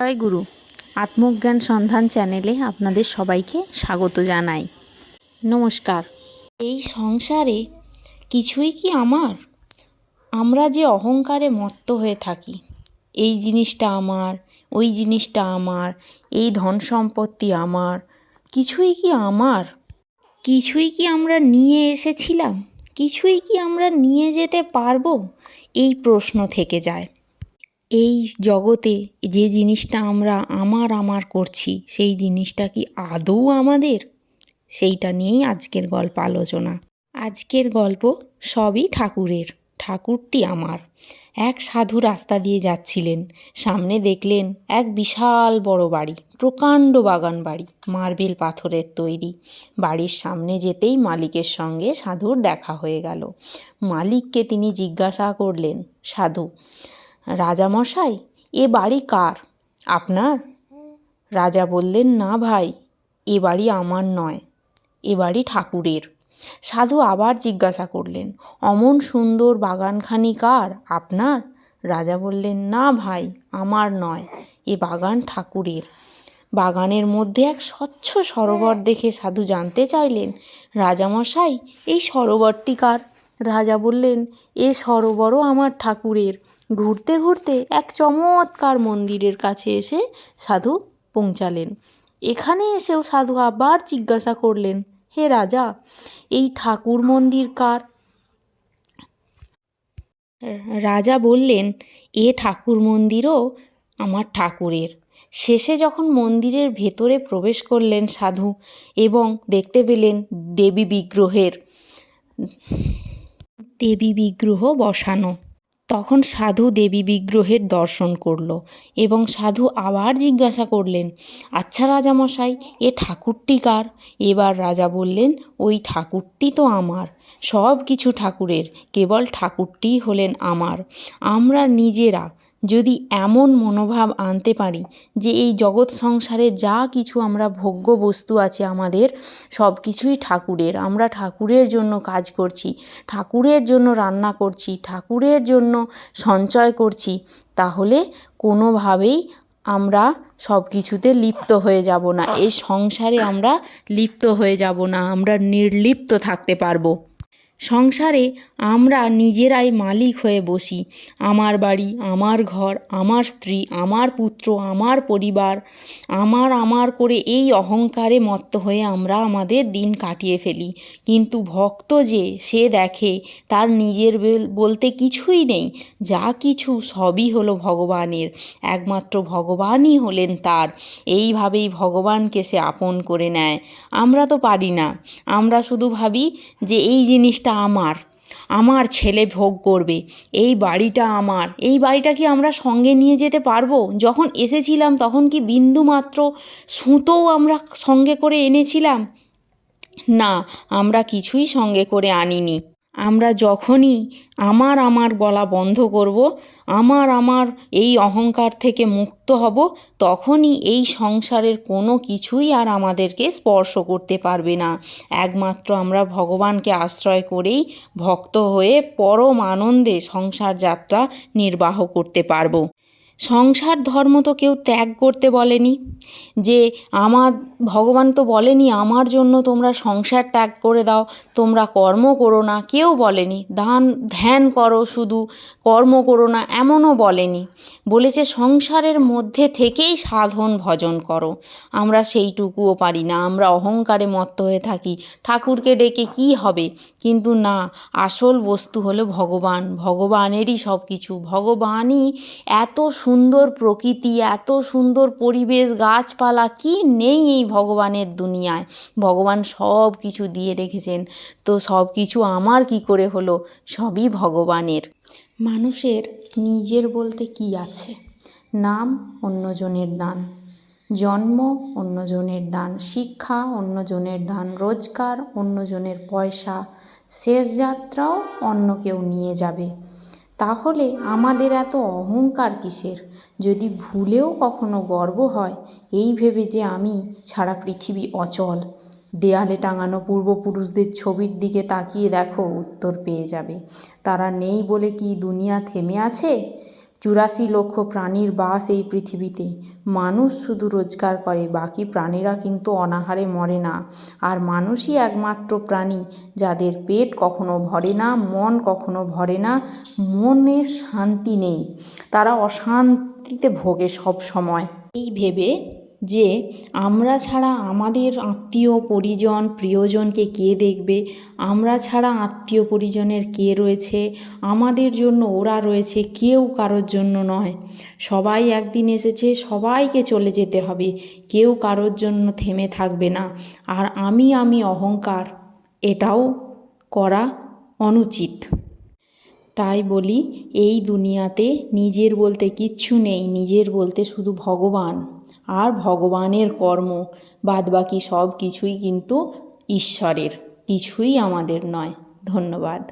জয় গুরু। আত্মজ্ঞান সন্ধান চ্যানেলে আপনাদের সবাইকে স্বাগত জানাই। নমস্কার। এই সংসারে কিছুই কি আমার? আমরা যে অহংকারে মত্ত হয়ে থাকি, এই জিনিসটা আমার, ওই জিনিসটা আমার, এই ধন সম্পত্তি আমার, কিছুই কি আমার? কিছুই কি আমরা নিয়ে এসেছিলাম? কিছুই কি আমরা নিয়ে যেতে পারব? এই প্রশ্ন থেকে যায়। এই জগতে যে জিনিসটা আমরা আমার আমার করছি, সেই জিনিসটা কি আদৌ আমাদের? সেইটা নিয়েই আজকের গল্প আলোচনা। আজকের গল্প সবই ঠাকুরের, ঠাকুরটি আমার। এক সাধু রাস্তা দিয়ে যাচ্ছিলেন, সামনে দেখলেন এক বিশাল বড় বাড়ি, প্রকাণ্ড বাগান বাড়ি, মার্বেল পাথরের তৈরি। বাড়ির সামনে যেতেই মালিকের সঙ্গে সাধুর দেখা হয়ে গেল। মালিককে তিনি জিজ্ঞাসা করলেন, সাধু রাজামশাই, এ বাড়ি কার? আপনার? রাজা বললেন, না ভাই, এ বাড়ি আমার নয়, এ বাড়ি ঠাকুরের। সাধু আবার জিজ্ঞাসা করলেন, অমন সুন্দর বাগানখানি কার? আপনার? রাজা বললেন, না ভাই, আমার নয়, এ বাগান ঠাকুরের। বাগানের মধ্যে এক স্বচ্ছ সরোবর দেখে সাধু জানতে চাইলেন, রাজামশাই, এই সরোবরটি কার? রাজা বললেন, এ সরোবরও আমার ঠাকুরের। ঘুরতে ঘুরতে এক চমৎকার মন্দিরের কাছে এসে সাধু পৌঁছালেন। এখানে এসেও সাধু আবার জিজ্ঞাসা করলেন, হে রাজা, এই ঠাকুর মন্দির কার? রাজা বললেন, এ ঠাকুর মন্দিরও আমার ঠাকুরের। শেষে যখন মন্দিরের ভেতরে প্রবেশ করলেন সাধু এবং দেখতে পেলেন দেবী বিগ্রহের, দেবী বিগ্রহ বসানো। তখন সাধু দেবী বিগ্রহের দর্শন করল এবং সাধু আবার জিজ্ঞাসা করলেন আচ্ছা রাজামশাই, এ ঠাকুরটি কার? এবার রাজা বললেন, ওই ঠাকুরটি তো আমার সব কিছু ঠাকুরের, কেবল ঠাকুরটিই হলেন আমার, আমরা নিজেরা যদি এমন মনোভাব আনতে পারি যে এই জগৎ সংসারে যা কিছু আমরা ভোগ্য বস্তু আছে আমাদের, সব কিছুই ঠাকুরের। আমরা ঠাকুরের জন্য কাজ করছি, ঠাকুরের জন্য রান্না করছি, ঠাকুরের জন্য সঞ্চয় করছি, তাহলে কোনোভাবেই আমরা সব কিছুতে লিপ্ত হয়ে যাব না। এই সংসারে আমরা লিপ্ত হয়ে যাব না, আমরা নির্লিপ্ত থাকতে পারব। সংসারে আমরা নিজেরাই মালিক হয়ে বসি। আমার বাড়ি, আমার ঘর, আমার স্ত্রী, আমার পুত্র, আমার পরিবার, আমার আমার করে এই অহংকারে মত্ত হয়ে আমরা আমাদের দিন কাটিয়ে ফেলি। কিন্তু ভক্ত যে, সে দেখে তার নিজের বলতে কিছুই নেই। যা কিছু সবই হলো ভগবানের। একমাত্র ভগবানই হলেন তার। এইভাবেই ভগবানকে সে আপন করে নেয়। আমরা তো পারি না। আমরা শুধু ভাবি যে এই জিনিসটা আমার। আমার ছেলে ভোগ করবে। এই বাড়িটা আমার। এই বাড়িটা কি আমরা সঙ্গে নিয়ে যেতে পারব? যখন এসেছিলাম তখন কি বিন্দু মাত্র সুতোও আমরা সঙ্গে করে এনেছিলাম? না, আমরা কিছুই সঙ্গে করে আনিনি। আমরা যখনই আমার আমার বলা বন্ধ করব, আমার আমার এই অহংকার থেকে মুক্ত হব, তখনই এই সংসারের কোনো কিছুই আর আমাদেরকে স্পর্শ করতে পারবে না। একমাত্র আমরা ভগবানকে আশ্রয় করেই ভক্ত হয়ে পরম আনন্দে সংসার যাত্রা নির্বাহ করতে পারব। সংসার ধর্ম তো কেউ ত্যাগ করতে বলেনি। যে আমার, ভগবান তো বলেনি, আমার জন্য তোমরা সংসার ত্যাগ করে দাও, তোমরা কর্ম করো না। কেউ বলেনি, দান, ধ্যান করো শুধু, কর্ম করো না, এমনও বলেনি। বলেছে, সংসারের মধ্যে থেকেই সাধন ভজন করো। আমরা সেইটুকুও পারি না, আমরা অহংকারে মত্ত হয়ে থাকি। ঠাকুরকে ডেকে কি হবে? কিন্তু না, আসল বস্তু হলো ভগবান। ভগবানেরই সব কিছু ভগবানই এত সুন্দর প্রকৃতি, এত সুন্দর পরিবেশ, গাছপালা, কি নেই এই ভগবানের দুনিয়ায়? ভগবান সব কিছু দিয়ে রেখেছেন। তো সব কিছু আমার কি করে হলো? সবই ভগবানের। মানুষের নিজের বলতে কি আছে? নাম অন্যজনের দান, জন্ম অন্যজনের দান, শিক্ষা অন্যজনের দান, রোজগার অন্যজনের পয়সা, শেষ যাত্রাও অন্য কেউ নিয়ে যাবে। তাহলে আমাদের এত অহংকার কিসের? যদি ভুলেও কখনো গর্ব হয়, এই ভেবে যে আমি ছাড়া পৃথিবী অচল। দেয়ালে টাঙানো পূর্বপুরুষদের ছবির দিকে তাকিয়ে দেখো, উত্তর পেয়ে যাবে। তারা নেই বলে কি দুনিয়া থেমে আছে? চুরাশি লক্ষ প্রাণীর বাস এই পৃথিবীতে। মানুষ শুধু রোজগার করে, বাকি প্রাণীরা কিন্তু অনাহারে মরে না। আর মানুষই একমাত্র প্রাণী, যাদের পেট কখনো ভরে না, মন কখনো ভরে না, মনে শান্তি নেই। তারা অশান্তিতে ভোগে সব সময়। এই ভেবে যে আমরা ছাড়া আমাদের আত্মীয় পরিজন প্রিয়জনকে কে দেখবে? আমরা ছাড়া আত্মীয় পরিজনের কে রয়েছে? আমাদের জন্য ওরা রয়েছে কেউ কারোর জন্য নয়। সবাই একদিন এসেছে, সবাইকে চলে যেতে হবে। কেউ কারোর জন্য থেমে থাকবে না। আর আমি আমি অহংকার, এটাও করা অনুচিত। তাই বলি, এই দুনিয়াতে নিজের বলতে কিচ্ছু নেই। নিজের বলতে শুধু ভগবান। আর ভগবানের কর্ম বাদবাকি সব কিছুই কিন্তু ঈশ্বরের কিছুই আমাদের নয়। ধন্যবাদ।